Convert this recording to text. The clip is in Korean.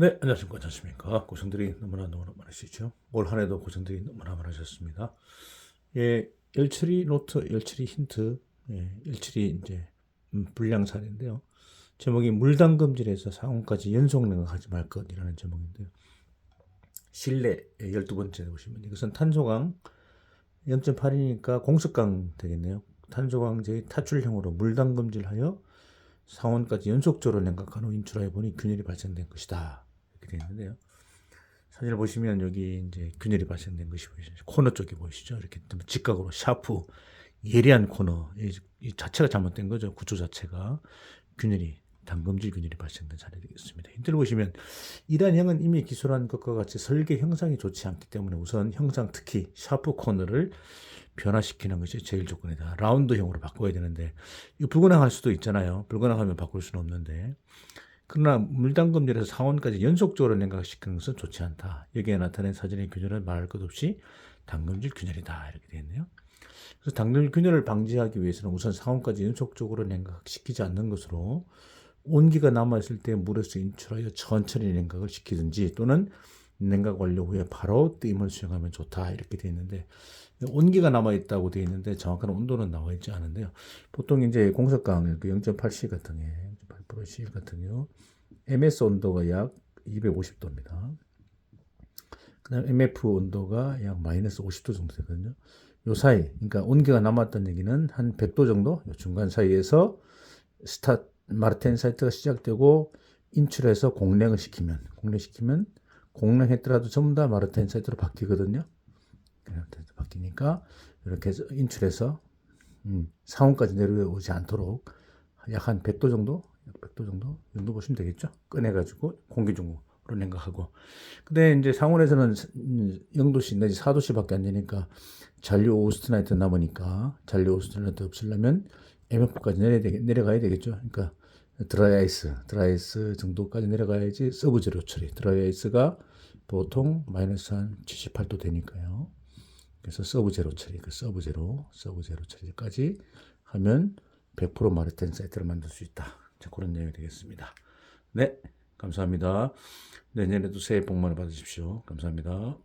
네, 안녕하십니까. 안녕하십니까. 고생들이 너무나 너무나 많으시죠. 올 한 해도 고생들이 너무나 많으셨습니다. 예, 172 노트, 172 힌트, 예, 172 이제 음, 불량산인데요. 제목이 물담금질에서 상온까지 연속 냉각하지 말 것이라는 제목인데요. 실내 12번째 보시면 이것은 탄소강 0.8이니까 공습강 되겠네요. 탄소강제의 타출형으로 물담금질하여 상온까지 연속적으로 냉각한 후 인출하여 보니 균열이 발생된 것이다. 되어 있는데요. 사진을 보시면 여기 이제 균열이 발생된 것이 보이시죠? 코너 쪽에 보이시죠? 이렇게 좀 직각으로 샤프 예리한 코너 이, 이 자체가 잘못된 거죠. 구조 자체가 균열이 담금질 균열이 발생된 사례 되겠습니다. 힌트를 보시면 이단형은 이미 기술한 것과 같이 설계 형상이 좋지 않기 때문에 우선 형상 특히 샤프 코너를 변화시키는 것이 제일 조건이다. 라운드형으로 바꿔야 되는데 이거 불가능할 수도 있잖아요. 불가능하면 바꿀 수는 없는데 그러나 물담금질에서 상온까지 연속적으로 냉각시키는 것은 좋지 않다. 여기에 나타낸 사진의 균열은 말할 것 없이 담금질 균열이다. 이렇게 되어 있네요. 그래서 담금질 균열을 방지하기 위해서는 우선 상온까지 연속적으로 냉각시키지 않는 것으로 온기가 남아있을 때 물에서 인출하여 천천히 냉각을 시키든지 또는 냉각 완료 후에 바로 뜸을 수행하면 좋다 이렇게 되어 있는데 온기가 남아 있다고 되어 있는데 정확한 온도는 나와 있지 않은데요. 보통 이제 공석강 그 0.8C 같은 게 0.8%C 같은 경우 MS 온도가 약 250도입니다. 그다음 MF 온도가 약 마이너스 50도 정도 되거든요. 요 사이, 그러니까 온기가 남았다는 얘기는 한 100도 정도, 요 중간 사이에서 스타 마르텐 사이트가 시작되고 인출해서 공랭을 시키면, 공랭시키면 공랭했더라도 전부 다 마르텐 사이트로 바뀌거든요. 바뀌니까 이렇게 해서 인출해서 음, 상온까지 내려오지 않도록 약 한 100도 정도, 약 100도 정도, 이 정도 보시면 되겠죠. 꺼내가지고 공기 중으로 냉각하고. 근데 이제 상온에서는 0도씨 내지 4도씨밖에 안 되니까 잔류 오스트나이트 남으니까 잔류 오스트나이트 없으려면 MF까지 내려 내려가야 되겠죠. 그러니까 드라이 아이스, 드라이 아이스 정도까지 내려가야지 서브 제로 처리. 드라이 아이스가 보통 마이너스 한 78도 되니까요. 그래서 서브 제로 처리, 그 서브 제로, 서브 제로 처리까지 하면 100% 마르텐 사이트를 만들 수 있다. 자, 그런 내용이 되겠습니다. 네, 감사합니다. 내년에도 새해 복 많이 받으십시오. 감사합니다.